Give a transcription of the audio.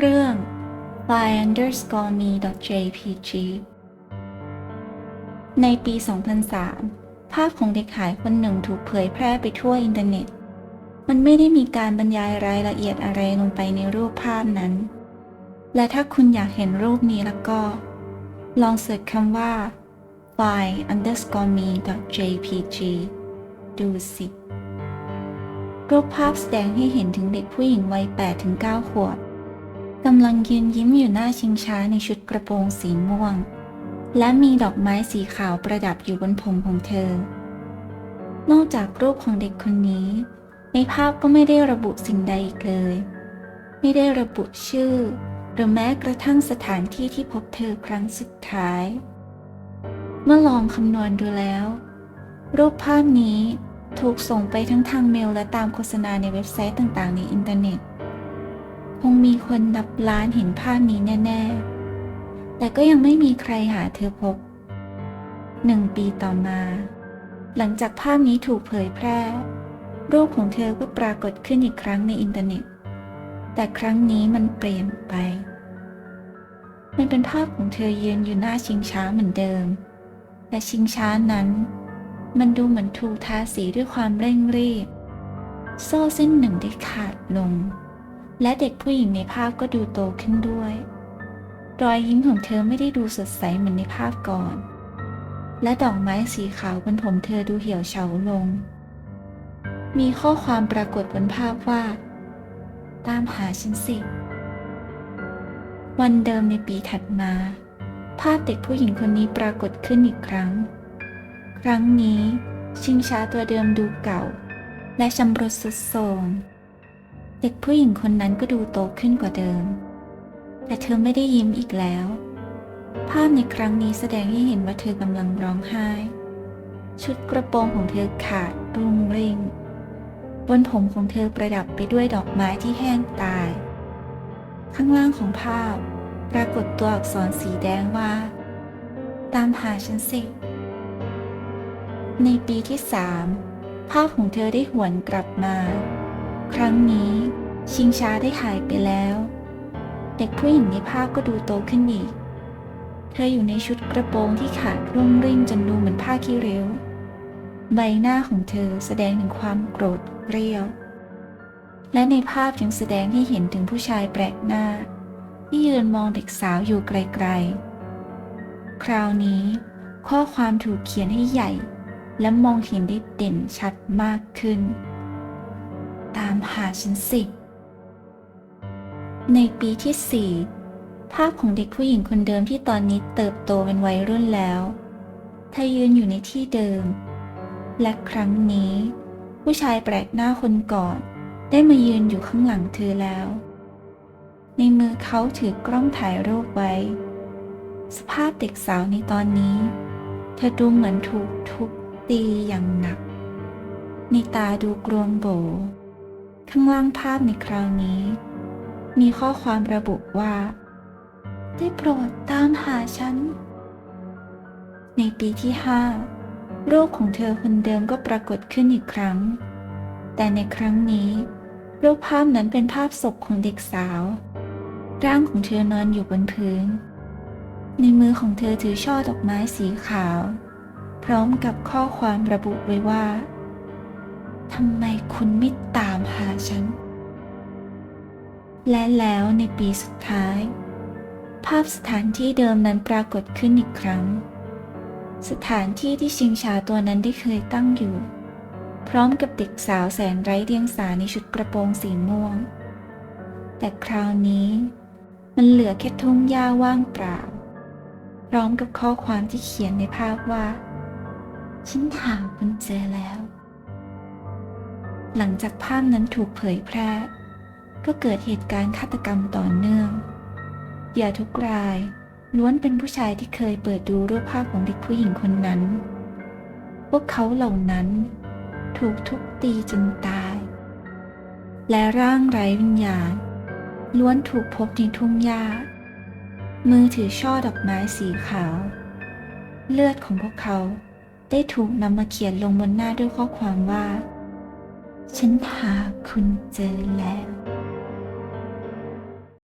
เรื่อง fly underscore me jpg ในปี 2003 ภาพของเด็กหายคนหนึ่งถูกเผยแพร่ไปทั่วอินเทอร์เน็ต มันไม่ได้มีการบรรยายรายละเอียดอะไรลงไปในรูปภาพนั้น และถ้าคุณอยากเห็นรูปนี้แล้วก็ ลองเสิร์ชคำว่า fly underscore me jpg ดูสิ รูปภาพแสดงให้เห็นถึงเด็กผู้หญิงวัย8-9 ขวบ กำลังยืนยิ้มอยู่หน้าชิงช้าในชุดกระโปรงสีม่วง และมีดอกไม้สีขาวประดับอยู่บนผมของเธอ นอกจากรูปของเด็กคนนี้ ในภาพก็ไม่ได้ระบุสิ่งใดอีกเลย ไม่ได้ระบุชื่อ หรือแม้กระทั่งสถานที่ที่พบเธอครั้งสุดท้าย เมื่อลองคำนวณดูแล้ว รูปภาพนี้ถูกส่งไปทั้งทางเมลและตามโฆษณาในเว็บไซต์ต่างๆ ในอินเทอร์เน็ต งมีคนนับล้านเห็นภาพนี้แน่ ๆ แต่ก็ยังไม่มีใครหาเธอพบ หนึ่งปีต่อมา หลังจากภาพนี้ถูกเผยแพร่ รูปของเธอก็ปรากฏขึ้นอีกครั้งในอินเทอร์เน็ต แต่ครั้งนี้มันเปลี่ยนไป มันเป็นภาพของเธอยืนอยู่หน้าชิงช้าเหมือนเดิม แต่ชิงช้านั้น มันดูเหมือนถูกทาสีด้วยความเร่งรีบ โซ่เส้นหนึ่งได้ขาดลง และเด็กผู้หญิงในภาพก็ดูโตขึ้นด้วย รอยยิ้มของเธอไม่ได้ดูสดใสเหมือนในภาพก่อน และดอกไม้สีขาวบนผมเธอดูเหี่ยวเฉาลง มีข้อความปรากฏบนภาพว่า ตามหาฉันสิ วันเดิมในปีถัดมา ภาพเด็กผู้หญิงคนนี้ปรากฏขึ้นอีกครั้ง ครั้งนี้ ชิงช้าตัวเดิมดูเก่า และชำรุดสุดโทรม เด็กผู้หญิงคนนั้นก็ดูโตขึ้นกว่าเดิม แต่เธอไม่ได้ยิ้มอีกแล้ว ภาพในครั้งนี้แสดงให้เห็นว่าเธอกำลังร้องไห้ ชุดกระโปรงของเธอขาดรุ่งริง บนผมของเธอประดับไปด้วยดอกไม้ที่แห้งตาย ข้างล่างของภาพปรากฏตัวอักษรสีแดงว่า ตามหาฉันสิ ในปีที่สามภาพของเธอได้หวนกลับมา ครั้งนี้ ชิงช้าได้หายไปแล้ว เด็กผู้หญิงในภาพก็ดูโตขึ้นอีก เธออยู่ในชุดกระโปรงที่ขาดรุ่งริ่งจนดูเหมือนผ้าขี้ริ้ว ใบหน้าของเธอแสดงถึงความโกรธเกรี้ยว และในภาพยังแสดงให้เห็นถึงผู้ชายแปลกหน้า ที่ยืนมองเด็กสาวอยู่ไกลๆ คราวนี้ ข้อความถูกเขียนให้ใหญ่ และมองเห็นได้เด่นชัดมากขึ้น ตามหาฉันสิ ในปีที่สี่ภาพของเด็กผู้หญิงคนเดิมที่ตอนนี้เติบโตเป็นวัยรุ่นแล้วเธอยืนอยู่ในที่เดิม และครั้งนี้ ผู้ชายแปลกหน้าคนก่อน ได้มายืนอยู่ข้างหลังเธอแล้ว ในมือเขาถือกล้องถ่ายรูปไว้ สภาพเด็กสาวในตอนนี้ เธอดูเหมือนถูกทุบตีอย่างหนัก ในตาดูกรวงโบ ข้างล่างภาพในคราวนี้ มีข้อความระบุว่า ได้โปรดตามหาฉัน ในปีที่ห้ารูปของเธอคนเดิมก็ปรากฏขึ้นอีกครั้ง แต่ในครั้งนี้ รูปภาพนั้นเป็นภาพศพของเด็กสาว ร่างของเธอนอนอยู่บนพื้น ในมือของเธอถือช่อดอกไม้สีขาว พร้อมกับข้อความระบุไว้ว่าทำไมคุณไม่ตามหาฉัน และแล้วในปีสุดท้าย ภาพสถานที่เดิมนั้นปรากฏขึ้นอีกครั้ง สถานที่ที่ชิงชาตัวนั้นได้เคยตั้งอยู่ พร้อมกับเด็กสาวแสนไร้เดียงสาในชุดกระโปรงสีม่วง แต่คราวนี้ มันเหลือแค่ทุ่งหญ้าว่างเปล่า พร้อมกับข้อความที่เขียนในภาพว่า ฉันหาคุณเจอแล้ว หลังจากภาพนั้นถูกเผยแพร่ ก็เกิดเหตุการณ์ฆาตกรรมต่อเนื่อง เหยื่อทุกราย ล้วนเป็นผู้ชายที่เคยเปิดดูรูปภาพของเด็กผู้หญิงคนนั้น พวกเขาเหล่านั้น ถูกทุบตีจนตาย และร่างไร้วิญญาณ ล้วนถูกพบในทุ่งหญ้า มือถือช่อดอกไม้สีขาว เลือดของพวกเขาได้ถูกนำมาเขียนลงบนหน้าด้วยข้อความว่า ฉันหาคุณเจอแล้ว